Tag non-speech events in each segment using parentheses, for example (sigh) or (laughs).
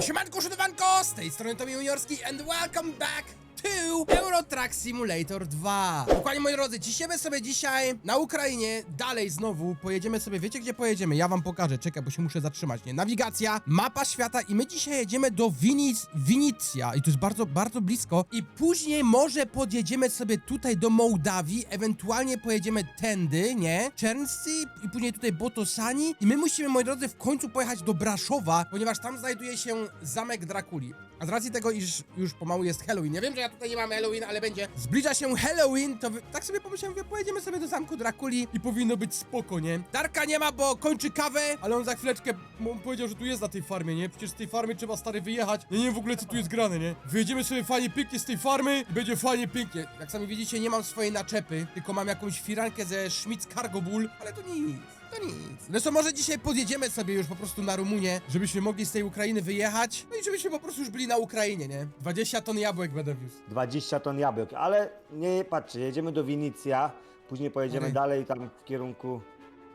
Siemanko, szutowanko! Z tej strony Tomi Juniorski and welcome back to Euro Truck Simulator 2. Dokładnie moi drodzy, ciśniemy sobie dzisiaj na Ukrainie, dalej znowu, pojedziemy sobie, wiecie gdzie pojedziemy? Ja wam pokażę, czekaj, bo się muszę zatrzymać, nie? Nawigacja, mapa świata i my dzisiaj jedziemy do Winic, Winicja i to jest bardzo, bardzo blisko i później może podjedziemy sobie tutaj do Mołdawii, ewentualnie pojedziemy tędy, nie? Czernscy i później tutaj Botosani i my musimy, moi drodzy, w końcu pojechać do Braszowa, ponieważ tam znajduje się zamek Drakuli. A z racji tego, iż już pomału jest Halloween, ja wiem, że ja tutaj nie mam Halloween, ale będzie, zbliża się Halloween, to tak sobie pomyślałem, że pojedziemy sobie do zamku Drakuli i powinno być spoko, nie? Darka nie ma, bo kończy kawę, ale on za chwileczkę mu powiedział, że tu jest na tej farmie, nie? Przecież z tej farmy trzeba stary wyjechać. Ja nie wiem w ogóle, co tu jest grane, nie? Wyjedziemy sobie fajnie pięknie z tej farmy i będzie fajnie pięknie. Jak sami widzicie, nie mam swojej naczepy, tylko mam jakąś firankę ze Schmitz Cargo Bull, ale to nic. To nic. Zresztą może dzisiaj podjedziemy sobie już po prostu na Rumunię, żebyśmy mogli z tej Ukrainy wyjechać, no i żebyśmy po prostu już byli na Ukrainie, nie? 20 ton jabłek będę wiózł. 20 ton jabłek, ale nie patrzcie, jedziemy do Winicja, później pojedziemy Oj. dalej tam w kierunku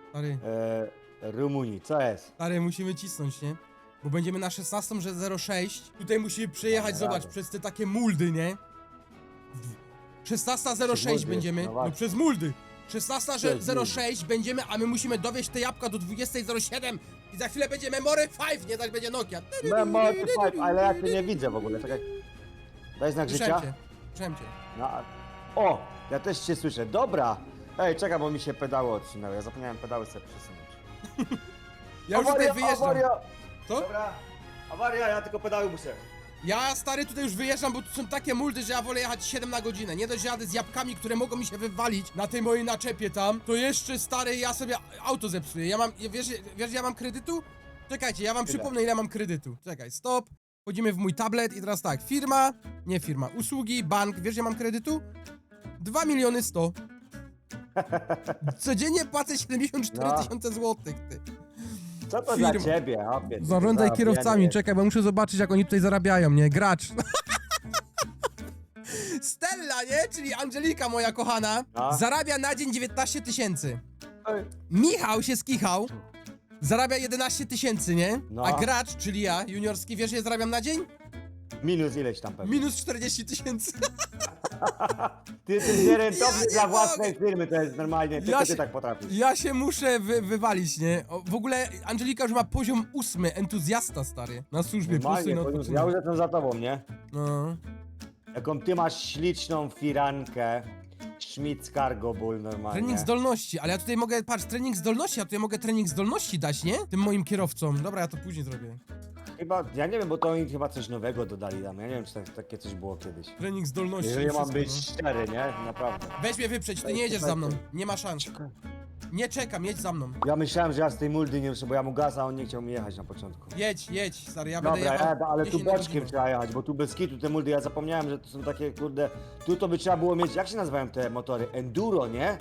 Stary, e, Rumunii. Co jest? stary, musimy cisnąć, nie? Bo będziemy na 16, że 06. Tutaj musimy przejechać, zobacz, radę. przez te takie muldy, nie? 16.06 muldy, będziemy, no no, właśnie. przez muldy. Przez 16.06 będziemy, a my musimy dowieść te jabłka do 20.07 i za chwilę będzie Memory 5, nie? Tak będzie Nokia. Memory Five, ale ja cię nie widzę w ogóle, czekaj. Daj znak Słyszałem życia. cię, słyszałem cię. No, a- o, ja też cię słyszę, dobra. Ej, czekaj, bo mi się pedały odcinały, ja zapomniałem pedały sobie przesunąć. (laughs) Ja już tutaj wyjeżdżam. awaria! Co? Dobra, awaria, ja tylko pedały muszę. Ja stary tutaj już wyjeżdżam, bo tu są takie muldy, że ja wolę jechać 7 na godzinę. Nie dość, że jadę z jabłkami, które mogą mi się wywalić na tej mojej naczepie tam, to jeszcze stary ja sobie auto zepsuję. Ja mam, wiesz, wiesz ja mam kredytu? Czekajcie, ja wam przypomnę ile mam kredytu. Czekaj, stop. Wchodzimy w mój tablet i teraz tak, firma, nie firma, usługi, bank, wiesz, ja mam kredytu? 2 miliony 100. (laughs) Codziennie płacę 74 No. tysiące złotych, ty. Co to Firma. dla ciebie, opie? ty Zarządzaj zarabianie. kierowcami, czekaj, bo muszę zobaczyć, jak oni tutaj zarabiają, nie? Gracz. Stella, nie? Czyli Angelika, moja kochana, No. zarabia na dzień 19 tysięcy. Michał się skichał, zarabia 11 tysięcy, nie? No. A gracz, czyli ja, juniorski, wiesz, ile zarabiam na dzień? Minus ileś tam pewnie. Minus 40 tysięcy. (laughs) Ty jesteś nierentowny Ja nie dla własnej mogę. firmy, to jest normalnie, tylko Ja ty się- tak potrafisz. Ja się muszę wy wywalić, nie? O, w ogóle Angelika już ma poziom ósmy, entuzjasta, stary. Na służbie, Normalnie, na już- ja już jestem za tobą, nie? No. Jaką ty masz śliczną firankę. Schmitz Cargo Bull normalnie. Trening zdolności, ale ja tutaj mogę, patrz, trening zdolności, ja tutaj mogę trening zdolności dać, nie? Tym moim kierowcom. Dobra, ja to później zrobię. Chyba, ja nie wiem, bo to oni chyba coś nowego dodali tam. Ja nie wiem, czy tak, takie coś było kiedyś. Trening zdolności. Jeżeli i mam wszystko, być no. szczery, nie? Naprawdę. Weź mnie wyprzeć, ty nie jedziesz za mną. Nie ma szans. Nie czekam, jedź za mną. Ja myślałem, że ja z tej muldy nie muszę, bo ja mu gaz, a on nie chciał mi jechać na początku. Jedź, jedź, stary, ja Dobra, będę jechał jadę, ale tu 10 na boczkiem godzinę. trzeba jechać, bo tu bez kitu te muldy, ja zapomniałem, że to są takie, kurde, tu to by trzeba było mieć, jak się nazywają te motory? Enduro, nie?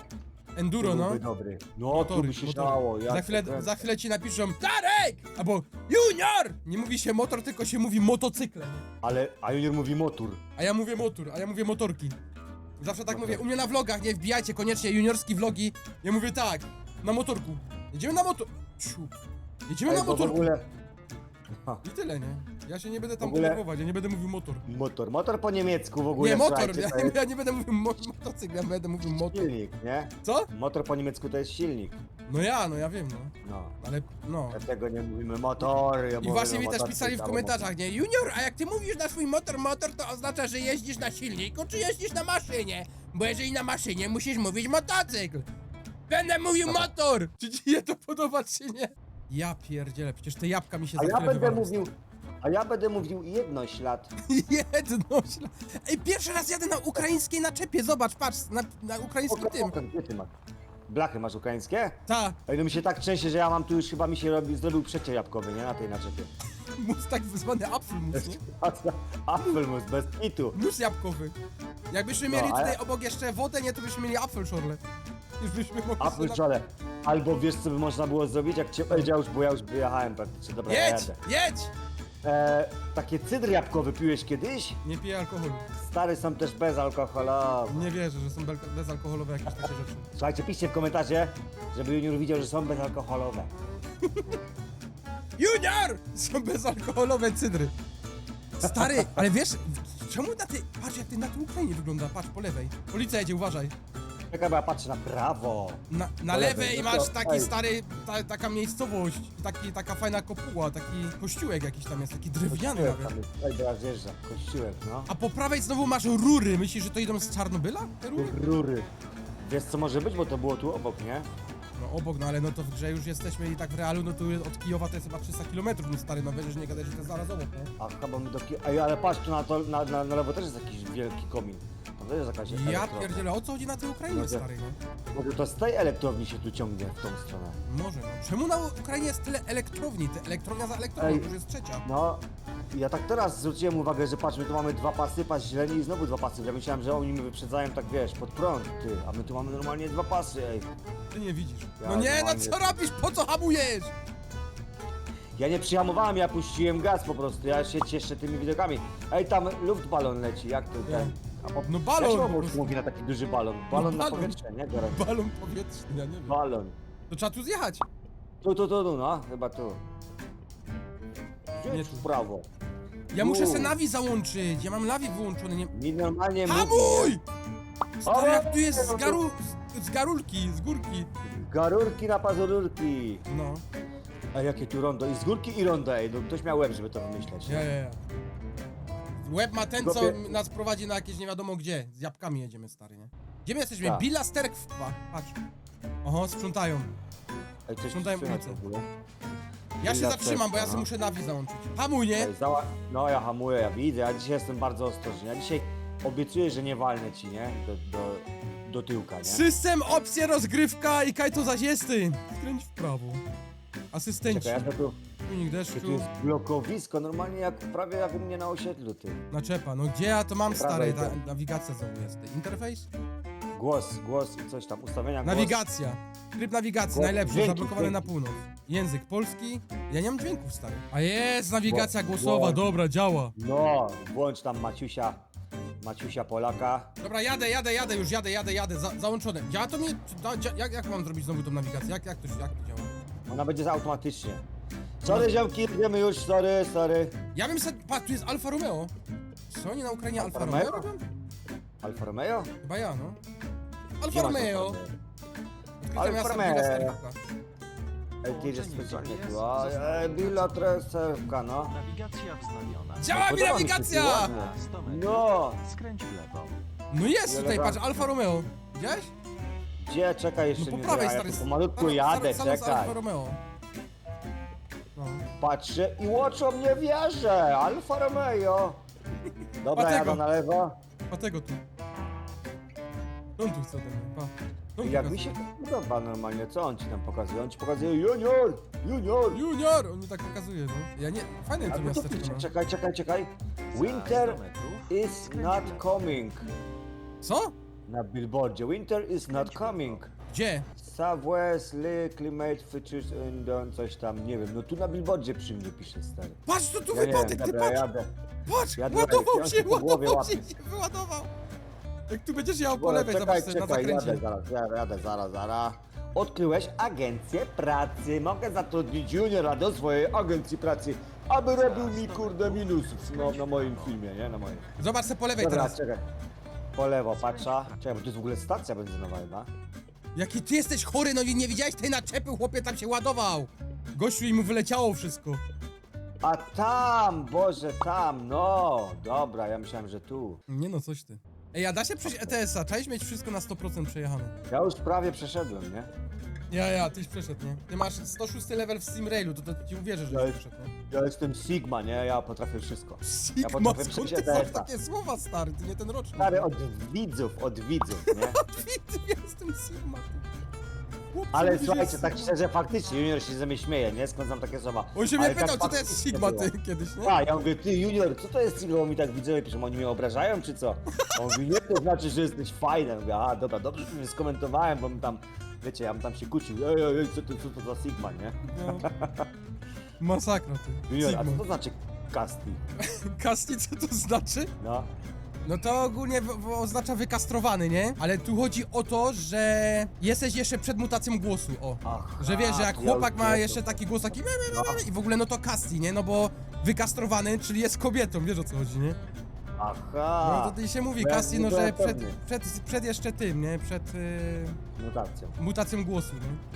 Enduro, no. byłby dobry. No, Motory, tu by się motory. dało. Ja Za chwilę, za chwilę ci napiszą Darek! Albo Junior! Nie mówi się motor, tylko się mówi motocykle. Ale, a Junior mówi motor. A ja mówię motor, a ja mówię motorki. Zawsze tak Okej. mówię. U mnie na vlogach, nie wbijajcie koniecznie juniorski vlogi. Ja mówię tak, na motorku. Jedziemy na motor... Ciu. Jedziemy Ej, na bo w motorku. ogóle... I tyle, nie? Ja się nie będę tam W ogóle- denerwować, ja nie będę mówił motor. motor. Motor po niemiecku w ogóle, Nie, motor, słuchajcie, ja, to jest ja nie będę mówił mo motocykl, ja będę mówił motor. silnik, nie? Co? Motor po niemiecku to jest silnik. No ja, no ja wiem, no. No. Ale, no. Dlatego nie mówimy motor. Ja I mówię, właśnie no, mi też pisali w albo komentarzach, nie? Junior, a jak ty mówisz na swój motor, motor, to oznacza, że jeździsz na silniku, czy jeździsz na maszynie? Bo jeżeli na maszynie, musisz mówić motocykl. Będę mówił motor! Czy ci się to podoba, czy nie? Ja pierdzielę, przecież te jabłka mi się A za ja chwilę będę wywalą. mówił... A ja będę mówił jednoślad. Jedno śla... (laughs) Ej, pierwszy raz jadę na ukraińskiej naczepie, zobacz, patrz, na, na ukraińskim tym. Gdzie ty masz? Blachy masz ukraińskie? Ta, Ej, no mi się tak trzęsie, że ja mam tu już chyba mi się robi, zrobił przecier jabłkowy, nie? Na tej naczepie. (laughs) mus tak zwany apfelmus, nie? (laughs) Apfelmus, bez kitu. Mus jabłkowy. Jakbyśmy No, mieli ale- tutaj obok jeszcze wodę, nie, to byśmy mieli apfelschorle. Już byśmy mogli Apfel sobie czole. Albo wiesz co by można było zrobić, jak cię powiedział już, bo ja już wyjechałem praktycznie, dobra, ja Jedź, jadę. jedź! E, takie cydr jabłkowy piłeś kiedyś? Nie piję alkoholu. Stary są też bezalkoholowe. Nie wierzę, że są belka- bezalkoholowe jakieś takie rzeczy. Słuchajcie, piszcie w komentarze, żeby Junior widział, że są bezalkoholowe. Junior! Są bezalkoholowe cydry. Stary, ale wiesz, w- czemu na ty... Patrz jak ty na tym Ukrainie wygląda, patrz po lewej. Policja jedzie, uważaj. Czekaj, bo ja patrzę na prawo. Na, na lewej, no masz taki ej. stary, ta, taka miejscowość, taki, taka fajna kopuła, taki kościółek jakiś tam jest, taki drewniany Kościółek nawet. tam jest. Teraz zjeżdża. Kościółek, no. A po prawej znowu masz rury, myślisz, że to idą z Czarnobyla? Te rury? Rury. Wiesz co może być, bo to było tu obok, nie? Obok, no ale no to w grze już jesteśmy i tak w realu, no to od Kijowa to jest chyba 300 km, no stary, no wiesz, że nie gadać, że to jest zaraz obok, nie? A chyba my do... ki- Ej, ale patrz, tu na, to, na, na, na lewo też jest jakiś wielki komin. Tam też jest jakaś Ja elektrownia. pierdzielę, o co chodzi na tej Ukrainie, stary, no? Może to z tej elektrowni się tu ciągnie w tą stronę. Może, no. Czemu na Ukrainie jest tyle elektrowni? Te elektrownia za elektrownią, Ej. to już jest trzecia. No, ja tak teraz zwróciłem uwagę, że patrz, my tu mamy dwa pasy, pas zieleni i znowu dwa pasy. Ja myślałem, że oni mnie wyprzedzają tak, wiesz, pod prąd, ty. A my tu mamy normalnie dwa pasy, ej. Ty nie widzisz. Ja No nie, no normalnie- co robisz? Po co hamujesz? Ja nie przyhamowałem, ja puściłem gaz po prostu, ja się cieszę tymi widokami. Ej, tam luftbalon leci, jak to ten... A po... No balon Jak się po po prostu. mówi na taki duży balon? Balon na balon. powietrze, nie? Biorę. Balon powietrzny, ja nie wiem. Balon. To trzeba tu zjechać. Tu, tu, tu, tu, no, chyba tu. Nie Jedź tu. w prawo. Ja muszę se nawi załączyć, ja mam nawi wyłączony, nie... Mi normalnie mówi, Hamuj! Stary, jak tu jest z, garu... z, garulki, z górki. nie? Garurki na pazururki. No, A jakie tu rondo? I z górki i rondo, ej, no ktoś miał łeb, żeby to wymyśleć. ja, ja, ja. Łeb ma ten, co Chłopie- nas prowadzi na jakieś nie wiadomo gdzie. Z jabłkami jedziemy, stary, nie? Gdzie my jesteśmy? Tak. Billa Sterk, patrz. Oho, sprzątają. Ej, coś ulicę. w ogóle. Ja się Billa zatrzymam, bo ja sobie muszę nawi załączyć. Hamuj, nie? Ej, zała... No ja hamuję, ja widzę, ja dzisiaj jestem bardzo ostrożny. Ja dzisiaj obiecuję, że nie walnę ci, nie? Do, do, do tyłka, nie? System, opcje, rozgrywka i kaj to zaś jest ty. Skręć w prawo. Asystenci, Czekaj, ja to tu, silnik tu deszczu, jest blokowisko, normalnie jak, prawie jak u mnie na osiedlu, ty. naczepa. No gdzie ja to mam, Prawo stary? Ta, nawigacja znowu jest. ty. Interfejs? Głos, głos i coś tam, ustawienia głos. Nawigacja. Tryb nawigacji, Głos- najlepszy, dźwięki, zablokowany na dźwięki. północ. Język polski. Ja nie mam dźwięków, stary. A jest, nawigacja Głos- głosowa, głos. dobra, działa. No, włącz tam Maciusia, Maciusia Polaka. Dobra, jadę, jadę, jadę, już jadę, jadę, jadę, za, załączone. Działa to mi... czy Da, dzia, jak, jak mam zrobić znowu tą nawigację? Jak, jak, to, się- jak to działa? Ona będzie automatycznie. Sorry, ziomki, jedziemy już, sorry, sorry. Ja bym sobie... Patrz, tu jest Alfa Romeo. Co oni na Ukrainie Alfa, Alfa Romeo Romeo? robią? Alfa Romeo? Chyba ja, no. Gdzie Alfa masz Romeo. Alfa Odkryta Alfa Romeo. Jedziesz Połączenie specjalnie a zostało e, Billa Treserka, no. Nawigacja wznowiona. Działa mi podoba mi się nawigacja! to ładnie. Za 100 metrów No, skręć w lewo. No jest tutaj, patrz, Alfa Romeo. Widziałeś? gdzie? Czekaj, jeszcze No po nie prawej, ja stary. tu pomalutku Stary- jadę, stary- stary z czekaj. Alfa Romeo. No. Patrzę i oczom nie wierzę, Alfa Romeo. Dobra, Dlatego. jadę na lewo. Pa tego tu. On tu chce ode mnie, pa. On Jak pokazuje. mi się to podoba normalnie, co on ci tam pokazuje? On ci pokazuje junior, junior. Junior! On mi tak pokazuje, no. Ja nie... Fajne to tu to miasteczko pisze, ma. czekaj, czekaj, czekaj. Winter 100 metrów is not coming. Co? Na billboardzie. Winter is not coming. Gdzie? Southwest, Lee, Climate Features and on coś tam, nie wiem. No tu na billboardzie przy mnie pisze, stary. Patrz, to tu Ja nie wiem, wypadek, ty dobra, patrz! jadę. Patrz! Ładował się, się po głowie ładował się, łapię. się wyładował! Jak tu będziesz jechał po lewej, czekaj, zobacz na czekaj, jadę zakręcie. zaraz, jadę, jadę, zaraz, zaraz. Odkryłeś agencję pracy. Mogę zatrudnić juniora do swojej agencji pracy, aby robił mi kurde minusów no, na moim filmie, nie? Na moim. Zobacz se po lewej Dobra, teraz. czekaj. Po lewo, patrza. Czekaj, bo to jest w ogóle stacja benzynowa chyba. Jaki ty jesteś chory, no i nie widziałeś tej naczepy, chłopie tam się ładował! Gościu i mu wyleciało wszystko. A tam, Boże, tam, no. Dobra, ja myślałem, że tu. Nie no, coś ty. Ej, a da się przejść ETS-a? Trzeba mieć wszystko na 100% przejechane. Ja już prawie przeszedłem, nie? Ja, ja, tyś przeszedł, nie? Ty masz 106 level w Steam Railu, to, to ci uwierzę, że Ja już przeszedł, nie? Ja jestem Sigma, nie? Ja potrafię wszystko. Sigma, potrafię skąd ty przejść znasz ETS-a. takie słowa, stary? Ty nie ten rocznik. Stary, od widzów, od widzów, nie? (laughs) Ty, ja jestem Sigma, ty. Ale że słuchajcie, tak szczerze, faktycznie, junior się ze mnie śmieje, nie? Skąd znam takie słowa? On się Ale mnie tak pytał, co to jest faktycznie Sigma, było. ty, kiedyś, nie? A, ja mówię, ty junior, co to jest Sigma? Bo mi tak widzowie piszą, oni mnie obrażają, czy co? A On mówi, nie, to znaczy, że jesteś fajny. Ja Mówię, a, dobra, dobrze, że mnie skomentowałem, bo bym tam, wiecie, ja bym tam się kłócił. Ej, ej, ej, co to, co to za Sigma, nie? No. Masakra, ty. Junior, a co Sigma. to znaczy Casti? Kasti, (laughs) co to znaczy? No. No to ogólnie w, w, oznacza wykastrowany, nie? Ale tu chodzi o to, że jesteś jeszcze przed mutacją głosu, o. Aha, Że wiesz, że jak ja chłopak ma jeszcze taki głos taki me, me, me, me, i w ogóle no to Casti, nie? No bo wykastrowany, czyli jest kobietą, wiesz o co chodzi, nie? Aha. No to ty się mówi nie no że przed, przed, przed jeszcze tym, nie? Przed y, Mutacją. mutacją głosu, nie?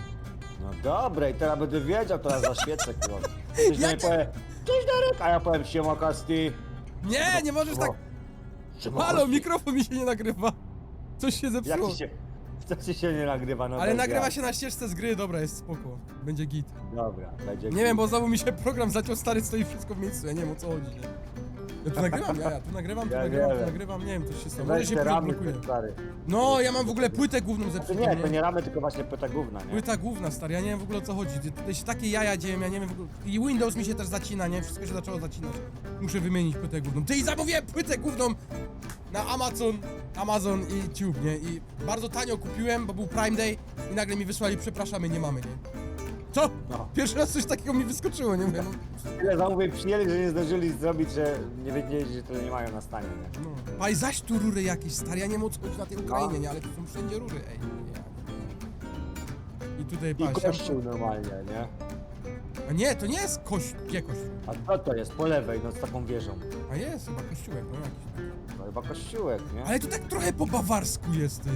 No dobra, i teraz będę wiedział, teraz zaświecę, kurwa. (laughs) Ktoś Ja cię- powie, cześć Darek, a ja powiem, siema Kasti. Nie, nie możesz tak... Siema, Halo, mikrofon mi się nie nagrywa. Coś się Jak zepsuło. ci się... Ci się nie nagrywa? No Ale bez nagrywa jaj. się na ścieżce z gry, dobra, jest spoko. Będzie git. Dobra, będzie Nie wiem, bo znowu mi się program zaciął, stary, stoi wszystko w miejscu, ja nie wiem o co chodzi, nie? Ja tu nagrywam, ja, ja tu nagrywam, tu Ja nagrywam, tu wiem. nagrywam, nie wiem, coś się stało. Może Weź się te płyta ramy, blokuje. te stary. No, ja mam w ogóle płytę główną To zepsutą, nie, to nie? nie ramy, tylko właśnie płyta główna, nie? Płyta główna, stary, ja nie wiem w ogóle o co chodzi. Tutaj się takie jaja dzieją, ja nie wiem w ogóle... I Windows mi się też zacina, nie? Wszystko się zaczęło zacinać. Muszę wymienić płytę główną. Ty i zamówiłem płytę główną na Amazon, Amazon i Tube, nie? I bardzo tanio kupiłem, bo był Prime Day i nagle mi wysłali, przepraszamy, nie mamy, nie? Co? No. Pierwszy raz coś takiego mi wyskoczyło, nie wiem. Tyle zamówień przyjęli, że nie zdążyli zrobić, że nie wiedzieli, że to nie mają na stanie, nie? No. Aj, zaś tu rury jakieś, stary, ja nie wiem o co chodzi na tej Ukrainie, nie? Ale tu są wszędzie rury, ej. Ja. I tutaj, I patrz, kościół normalnie, nie? A nie, to nie jest kościół, gdzie kościół? A co to jest? Po lewej, no z taką wieżą. A jest chyba kościółek, no jakiś. No chyba kościółek, nie? Ale to tak trochę po bawarsku jest, ty.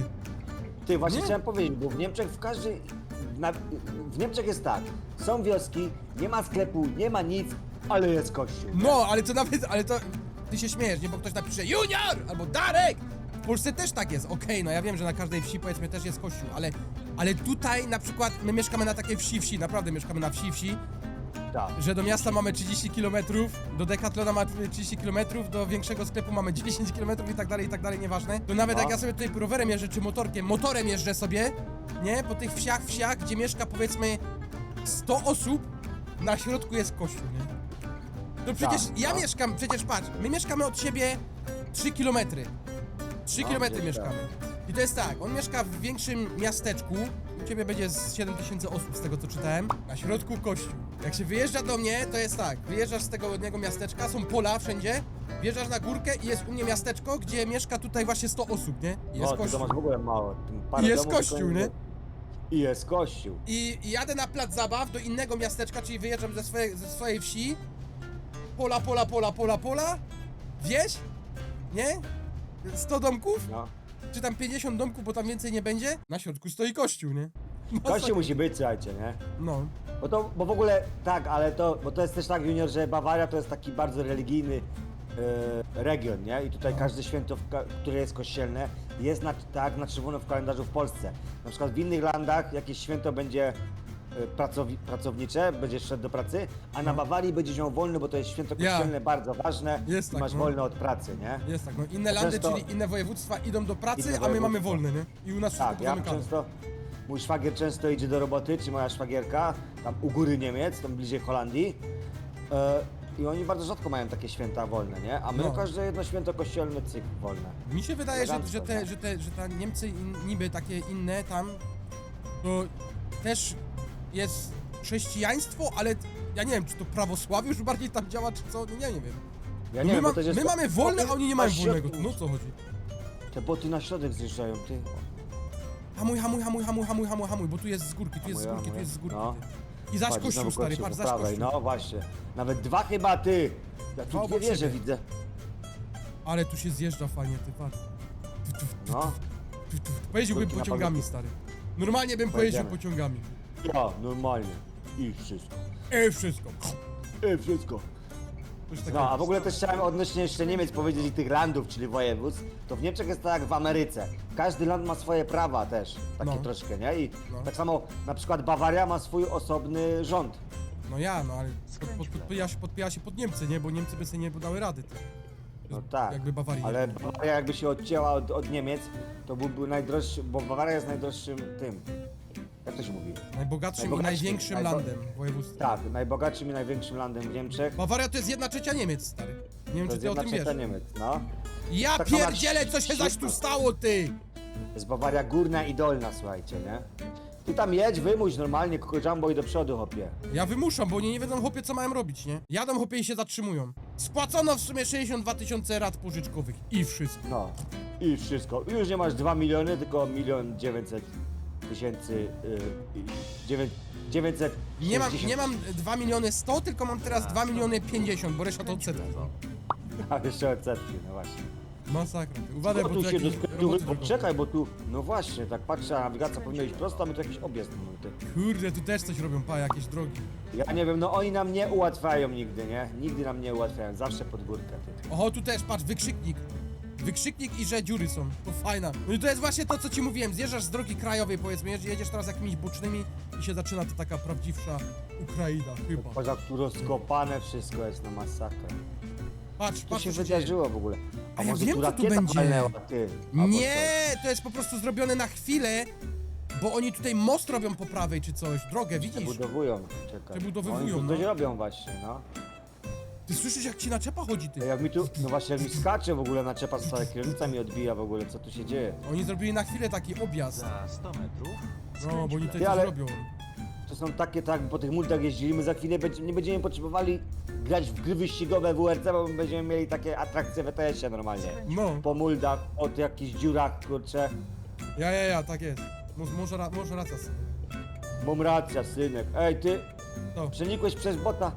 Ty, właśnie Nie? chciałem powiedzieć, bo w Niemczech w każdej... Na, w Niemczech jest tak, są wioski, nie ma sklepu, nie ma nic, ale jest kościół. No, ale to nawet, ale to... Ty się śmiejesz, nie? Bo ktoś napisze Junior! Albo Darek! W Polsce też tak jest, okej, no ja wiem, że na każdej wsi powiedzmy też jest kościół, ale... Ale tutaj na przykład my mieszkamy na takiej wsi wsi, naprawdę mieszkamy na wsi wsi, Tak. że do miasta mamy 30 km, do Decathlona mamy 30 km, do większego sklepu mamy 10 km i tak dalej, i tak dalej, nieważne. To nawet No. jak ja sobie tutaj rowerem jeżdżę, czy motorkiem, motorem jeżdżę sobie, nie? Po tych wsiach, wsiach, gdzie mieszka powiedzmy 100 osób, na środku jest kościół, nie? To przecież Tak, ja no. mieszkam, przecież patrz, my mieszkamy od siebie 3 km. 3 No, km gdzieś mieszkamy. I to jest tak, on mieszka w większym miasteczku, u ciebie będzie z 7 tysięcy osób z tego co czytałem, na środku kościół. Jak się wyjeżdża do mnie, to jest tak, wyjeżdżasz z tego jednego miasteczka, są pola wszędzie, wjeżdżasz na górkę i jest u mnie miasteczko, gdzie mieszka tutaj właśnie 100 osób, nie? I jest o, ty to kościół. masz w ogóle mało. Parę I jest domów kościół, tylko nie? I jest kościół. I, I jadę na plac zabaw do innego miasteczka, czyli wyjeżdżam ze swojej, ze swojej wsi. Pola, pola, pola, pola, pola. Wieś? Nie? 100 domków? No. Czy tam 50 domków, bo tam więcej nie będzie? Na środku stoi kościół, nie? Kościół musi być, słuchajcie, nie? No. Bo to, bo w ogóle, tak, ale to, bo to jest też tak, Junior, że Bawaria to jest taki bardzo religijny e, region, nie? I tutaj każde święto, w ka- które jest kościelne, jest na, tak na czerwono w kalendarzu w Polsce. Na przykład w innych landach jakieś święto będzie e, pracowi, pracownicze, będziesz szedł do pracy, a na Bawarii będziesz miał wolny, bo to jest święto Ja. kościelne bardzo ważne Jest i tak, masz no. wolne od pracy, nie? Jest tak, no inne landy, Często- czyli inne województwa idą do pracy, a my mamy wolne, nie? I u nas wszystko Tak, ja pozamykane. często, mój szwagier często idzie do roboty, czy moja szwagierka, tam u góry Niemiec, tam bliżej Holandii. E, I oni bardzo rzadko mają takie święta wolne, nie? A my No. każde jedno święto kościelne cykl wolne. Mi się wydaje, że, Elegancko, że, te, no. że, te, że te Niemcy in, niby takie inne tam, to też jest chrześcijaństwo, ale ja nie wiem, czy to prawosławie już bardziej tam działa, czy co, nie, nie wiem. Ja my, nie wiem, ma, bo też jest my mamy wolne, a oni nie mają na wolnego, środku- no o co chodzi? Te boty na środek zjeżdżają, ty. Hamuj, hamuj, hamuj, hamuj, hamuj, hamuj, hamuj, bo tu jest z górki, tu jest z Hamuję, górki, tu hamuję. jest z górki. No. ty. I zaś Patrz, kościół, znowu stary, kościół patrz, po zaś prawej, kościół. No właśnie. Nawet dwa chyba, ty. Ja tu dwie obok wieże siebie. widzę. Ale tu się zjeżdża fajnie, ty patrz. No. Tu, tu, Pojeździłbym Górki na pociągami, pamięci. stary. Normalnie bym pojeździł Pojedziemy. pociągami. Ja, normalnie. I wszystko. E, wszystko. I wszystko. Coś takiego. No, a w ogóle też chciałem odnośnie jeszcze Niemiec powiedzieć i tych landów, czyli województw, to w Niemczech jest tak jak w Ameryce. Każdy land ma swoje prawa też, takie No. troszkę, nie? I No. tak samo na przykład Bawaria ma swój osobny rząd. No ja, no ale pod, pod, podpija, się, podpija się pod Niemcy, nie? Bo Niemcy by sobie nie dały rady. Ty. No tak, Jakby Bawarii. ale Bawaria jakby się odcięła od, od Niemiec, to byłby najdroższy, bo Bawaria jest najdroższym tym, jak to się mówi? Najbogatszym i najbogatszym, największym najbo- landem województwa. Tak, najbogatszym i największym landem w Niemczech. Bawaria to jest jedna trzecia Niemiec, stary. Nie wiem, To czy jest ty o jedna tym trzecia wiesz. Niemiec, no. Ja Tak pierdzielę, co się zaś tu stało, ty! Jest Bawaria górna i dolna, słuchajcie, nie? Ty tam jedź, wymuś normalnie, Jumbo i do przodu, hopie. Ja wymuszam, bo oni nie wiedzą chłopie co mają robić, nie? Jadą chłopie i się zatrzymują. Spłacono w sumie 62 tysiące rat pożyczkowych i wszystko. No. I wszystko. Już nie masz 2 miliony, tylko milion 900 tysięcy... Yy, dziewię- 900 Nie mam, nie mam 2 miliony 100, tylko mam teraz 2 miliony 50, bo reszta to lewo. A jeszcze odsetki, no właśnie. Masakra. Uważaj, No bo tu się do, czekaj, bo tu... No właśnie, tak patrzę, a nawigacja powinna iść prosto, a my tu jakiś objazd mamy. Ty. Kurde, tu też coś robią, pa, jakieś drogi. Ja nie wiem, no oni nam nie ułatwiają nigdy, nie? Nigdy nam nie ułatwiają, zawsze pod górkę, ty. Oho, tu też, patrz, wykrzyknik. Wykrzyknik i że dziury są. To fajna. No i to jest właśnie to, co ci mówiłem. Zjeżdżasz z drogi krajowej, powiedzmy, jedziesz- teraz jakimiś bocznymi i się zaczyna to taka prawdziwsza Ukraina, chyba. Patrz, jak tu rozkopane wszystko jest na masakrę. Patrz, Co patrz, się co się dzieje. wydarzyło w ogóle? A, A ja może wiem, tu co tu rakieta będzie. walnęła, ty? Albo Nie, to jest po prostu zrobione na chwilę, bo oni tutaj most robią po prawej czy coś. Drogę, coś. widzisz? Przebudowują, czekaj. Przebudowywują, Oni tu no. coś robią właśnie, no. Ty słyszysz, jak ci naczepa chodzi, ty? Jak mi tu, no właśnie jak mi skacze w ogóle na czepa stare, kierownica mi odbija w ogóle, co tu się dzieje? Oni zrobili na chwilę taki objazd. Za 100 metrów No, bo oni w tutaj Ty, coś ale- robią. To są takie, tak, po tych multach jeździli, my za chwilę będzie, nie będziemy potrzebowali grać w gry wyścigowe WRC, bo będziemy mieli takie atrakcje w ETS-ie normalnie. No, Po multach, od jakichś dziurach, kurczę. ja, ja, ja, tak jest. Mo- Może, ra- może racja. Mam rację, synek. Ej, ty, To, przenikłeś przez bota.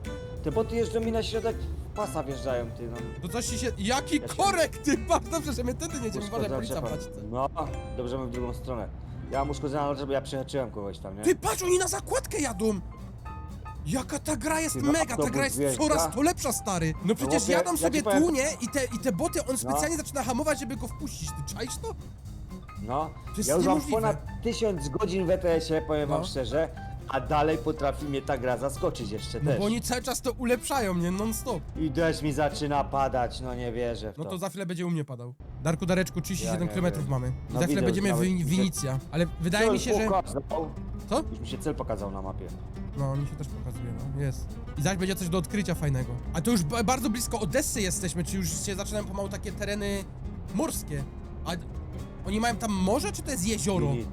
Te boty jeżdżą mi na środek pasa wjeżdżają, ty, no. to coś ci się... Jaki Ja się- korek, ty! Patrz, dobrze, że my tędy nie jedziemy, uważaj, Uszkodzona policja paczce. No, dobrze, my w drugą stronę. Ja mam uszkodzona żeby ja przehaczyłem kogoś tam, nie? Ty, patrz, oni na zakładkę jadą! Jaka ta gra jest Ty, no, mega, ta autobus gra jest wjeżdża. coraz to lepsza, stary. No przecież chłopie, jadą ja sobie ci powiem- tu, nie? I te, I te boty, on No. specjalnie zaczyna hamować, żeby go wpuścić. Ty czaisz to? No, jest ja już mam niemożliwe. ponad tysiąc godzin w ETS-ie, powiem wam No. szczerze, a dalej potrafi mnie ta gra zaskoczyć jeszcze No też. bo oni cały czas to ulepszają, nie? Non stop. I deszcz mi zaczyna padać, no nie wierzę w to. No to za chwilę będzie u mnie padał. Darku, Dareczku, 37 Ja km wiem. mamy. I No za chwilę widzę, będziemy w Winicja. Ale wydaje Cel mi się, że... pokazał. Co? Już mi się cel pokazał na mapie. No, mi się też pokazuje, no. Jest. I zaś będzie coś do odkrycia fajnego. A to już ba- bardzo blisko Odessy jesteśmy, czy już się zaczynają pomału takie tereny morskie. A oni mają tam morze, czy to jest jezioro? Widzicie.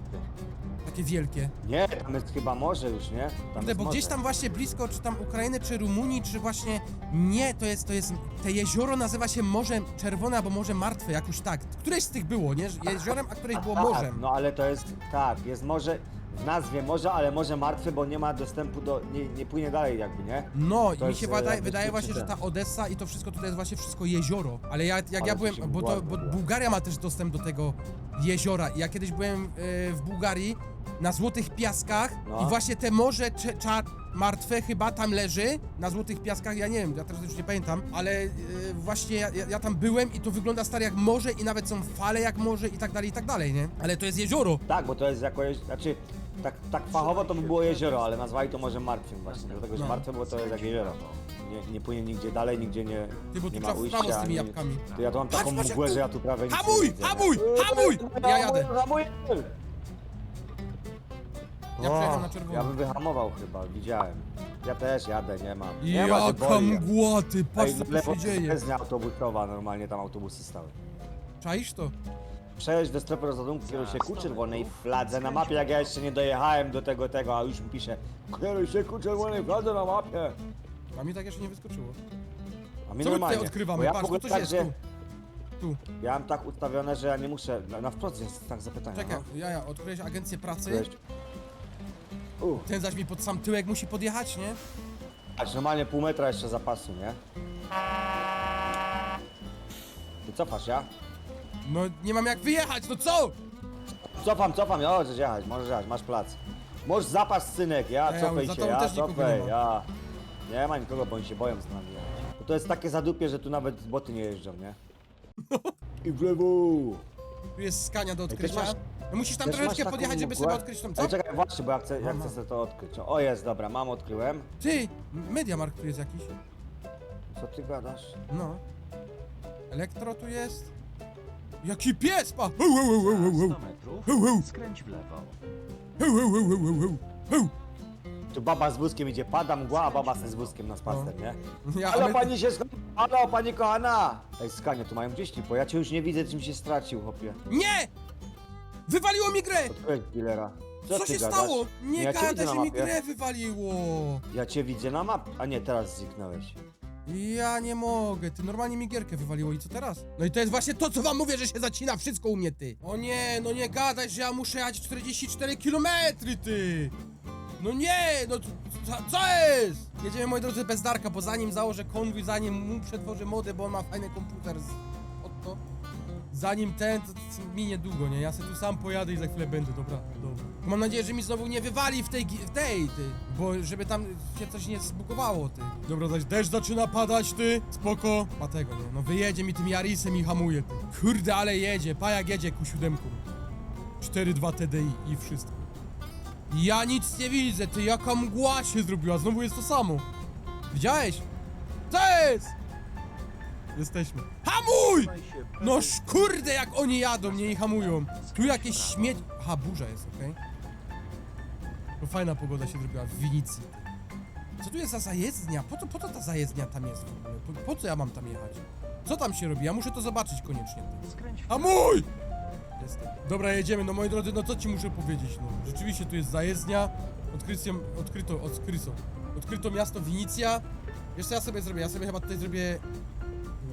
Takie wielkie. Nie, tam jest chyba morze już, nie? Tam Kurde, jest bo morze. gdzieś tam właśnie blisko, czy tam Ukrainy, czy Rumunii, czy właśnie... Nie, to jest, to jest... Te jezioro nazywa się Morze Czerwone albo Morze Martwe, jakoś tak. Któreś z tych było, nie? Jeziorem, a któreś było Tak, morzem. No ale to jest, tak, jest morze, w nazwie morza, ale morze martwe, bo nie ma dostępu do, nie, nie płynie dalej jakby, nie? No, i To mi jest, się e, wydaje, jakby wydaje właśnie, że ta Odessa i to wszystko tutaj jest właśnie wszystko jezioro. Ale ja, jak Ale ja to byłem, się bo, to, bo. Bułgaria ma też dostęp do tego jeziora. I ja kiedyś byłem e, w Bułgarii na Złotych Piaskach No. i właśnie te morze cze, cza, martwe chyba tam leży, na Złotych Piaskach, ja nie wiem, ja teraz już nie pamiętam, ale e, właśnie ja, ja, ja tam byłem i to wygląda stary jak morze i nawet są fale jak morze i tak dalej, i tak dalej, nie? Ale to jest jezioro. Tak, bo to jest jako, jezi- znaczy, tak, tak fachowo to by było jezioro, ale nazwali to może martwym właśnie, dlatego że No. martwe, bo to jest jak jezioro. Nie, nie płynie nigdzie dalej, nigdzie nie, Ty, bo tu nie ma trzeba w ujścia. prawo z tymi ani- jabłkami. To ja tu mam taką Patrz, patrz, jak mgłę, tu- że ja tu prawie nic nie Hamuj, widzę, hamuj, hamuj! Ja jadę. Hamuj! Ja O, przejechałem na czerwono. Ja bym wyhamował chyba, widziałem. Ja też jadę, nie mam. Nie ma, że Jaka mgła, ty, patrz Ej, co tu lewo się dzieje. jezdnia autobusowa, normalnie tam autobusy stały. Czaisz to? Przejeźdź do strefy rozładunku, kieruj się ku czerwonej fladze na mapie, jak ja jeszcze nie dojechałem do tego, tego, a już mi pisze Kieruj się ku czerwonej fladze na mapie. A mi tak jeszcze nie wyskoczyło. A mi Co my normalnie. tutaj odkrywamy? Bo ja Patrz, ogóle coś tak, jest, że tu. Tu, ja mam tak ustawione, że ja nie muszę, na, na wprost jest tak zapytania. czekaj, ja, ja, odkryłeś agencję pracy, U, ten zaś mi pod sam tyłek musi podjechać, nie? aż normalnie pół metra jeszcze zapasu, nie? Ty cofasz, ja? No nie mam jak wyjechać, no co? Cofam, cofam, ja możesz jechać, możesz jechać, masz plac. Możesz zapas, synek, ja, Ja, cofaj za się, tobą ja, też nikogo nie cofaj, ma. ja. Nie ma nikogo, bo oni się boją z nami jechać. Bo to jest takie zadupie, że tu nawet boty nie jeżdżą, nie? (laughs) I w lewo! Tu jest skania do Ej, też odkrycia. masz- musisz tam Też troszeczkę taką podjechać, żeby mgłę? sobie odkryć tam, co? Ej, czekaj, właśnie, bo ja chcę, ja Aha. chcę sobie to odkryć. O, jest, dobra, mam, odkryłem. Ty, Mediamarkt tu jest jakiś. Co ty gadasz? No. Elektro tu jest. Jaki pies, pa! Hu, hu, hu, hu, hu, hu. Za 100 metrów Hu, hu. skręć w lewo. Hu, hu, hu, hu, hu, hu. Hu. Tu baba z wózkiem idzie, pada mgła, a baba z wózkiem na spacer, nie? Ja, Halo, ale... pani się sk... Halo, pani kochana! Ej, skanie, tu mają gdzieś bo ja cię już nie widzę, czym się stracił, chłopie. Nie! Wywaliło mi grę! Odkryć dealera. Co Co ty się gadasz? stało? Nie Ja cię widzę gadaj, na że mi mapie. grę wywaliło. Ja cię widzę na map... A nie, teraz zniknąłeś. Ja nie mogę, ty normalnie mi gierkę wywaliło i co teraz? No i to jest właśnie to, co wam mówię, że się zacina wszystko u mnie, ty. O nie, no nie gadaj, że ja muszę jechać 44 km, ty. No nie, no co, co jest? Jedziemy, moi drodzy, bez Darka, bo zanim założę konwój, zanim mu przetworzę modę, bo on ma fajny komputer z... Zanim ten, to, to minie długo, nie? Ja sobie tu sam pojadę i za chwilę będę, dobra, dobra. Mam nadzieję, że mi znowu nie wywali w tej, w tej, ty. Bo żeby tam się coś nie zbugowało, ty. Dobra, zaś deszcz zaczyna padać, ty. Spoko. Ma tego, nie? No wyjedzie mi tym Jarisem i hamuje, ty. Kurde, ale jedzie. Pajak jedzie ku siódemku. 4.2 TDI i wszystko. Ja nic nie widzę, ty. Jaka mgła się zrobiła. Znowu jest to samo. Widziałeś? Co jest? Jesteśmy. Hamuj! No kurde, jak oni jadą, nie i hamują. Tu jakieś śmieć... Aha, burza jest, okej. To fajna pogoda się zrobiła w Winicji. Co tu jest za zajezdnia? Po co, po co ta zajezdnia tam jest w ogóle? Po, po co ja mam tam jechać? Co tam się robi? Ja muszę to zobaczyć koniecznie. Skręć w A mój! Jestem. Dobra, jedziemy. No moi drodzy, no co ci muszę powiedzieć? No, rzeczywiście tu jest zajezdnia. Odkryto, odkryto, odkryto. Odkryto miasto Winicja. Co ja sobie zrobię? Ja sobie chyba tutaj zrobię...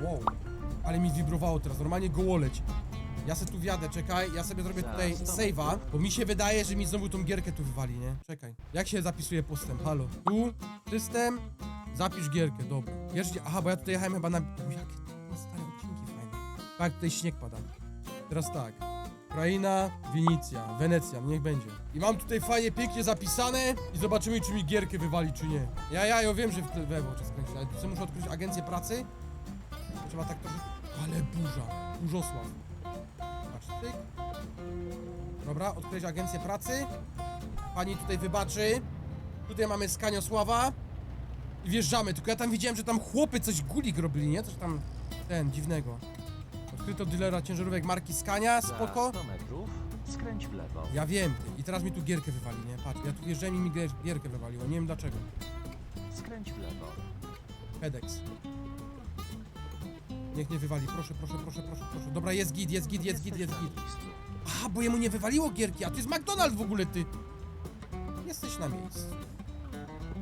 Wow. Ale mi wibrowało teraz, normalnie gołoleć. Ja se tu wjadę, czekaj, ja sobie zrobię tutaj Zaraz, save'a, bo mi się wydaje, że mi znowu tą gierkę tu wywali, nie? Czekaj. Jak się zapisuje postęp? Halo. Tu, system, zapisz gierkę, dobra. Jeszcze, aha, bo ja tutaj jechałem chyba na... O, jakie to stare odcinki fajne. Tak, tutaj śnieg pada. Teraz tak. Ukraina, Winicja, Wenecja, niech będzie. I mam tutaj fajnie, pięknie zapisane i zobaczymy, czy mi gierkę wywali, czy nie. Ja, ja, ja wiem, że w lewo skręcić, ale muszę odkryć agencję pracy? To Trzeba tak trochę... Ale burza, burzosław. Patrz, tyk. Dobra, odkryć agencję pracy. Pani tutaj wybaczy. Tutaj mamy Skaniosława. I wjeżdżamy, tylko ja tam widziałem, że tam chłopy coś gulik robili, nie? Coś tam, ten, dziwnego. Odkryto dealera ciężarówek marki Skania, Za spoko. 100 metrów skręć w lewo. Ja wiem, ty. I teraz mi tu gierkę wywali, nie? Patrz, ja tu wjeżdżałem i mi gier- gierkę wywaliło, nie wiem dlaczego. Skręć w lewo. FedEx. Niech nie wywali, proszę, proszę, proszę, proszę, proszę. Dobra, jest git, jest git, jest git, jest git. Aha, bo jemu nie wywaliło gierki, a tu jest McDonald's w ogóle, ty. Jesteś na miejscu.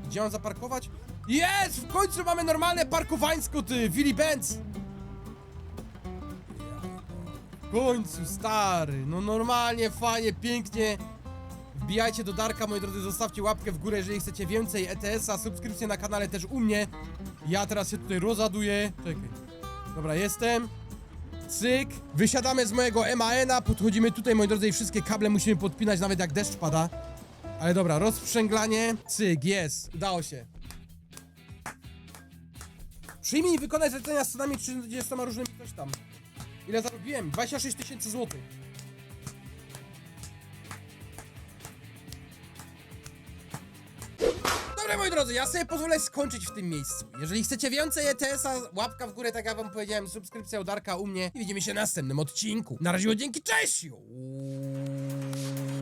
Gdzie mam zaparkować? Jest! W końcu mamy normalne parkowańsko, ty! Willy Benz! W końcu, stary! No normalnie, fajnie, pięknie. Wbijajcie do Darka, moi drodzy, zostawcie łapkę w górę, jeżeli chcecie więcej ETS-a, subskrypcję na kanale też u mnie. Ja teraz się tutaj rozaduję. Czekaj. Dobra, jestem. Cyk. Wysiadamy z mojego MAN-a, podchodzimy tutaj, moi drodzy, i wszystkie kable musimy podpinać, nawet jak deszcz pada. Ale dobra, rozprzęglanie. Cyk, jest. Udało się. Przyjmij i wykonaj zlecenia z cenami 30 różnymi coś tam. Ile zarobiłem? 26 tysięcy złotych. Drodzy, ja sobie pozwolę skończyć w tym miejscu. Jeżeli chcecie więcej ETS-a, łapka w górę, tak jak wam powiedziałem, subskrypcja u Darka u mnie i widzimy się w następnym odcinku. Na razie, dzięki, cześć! Juuu.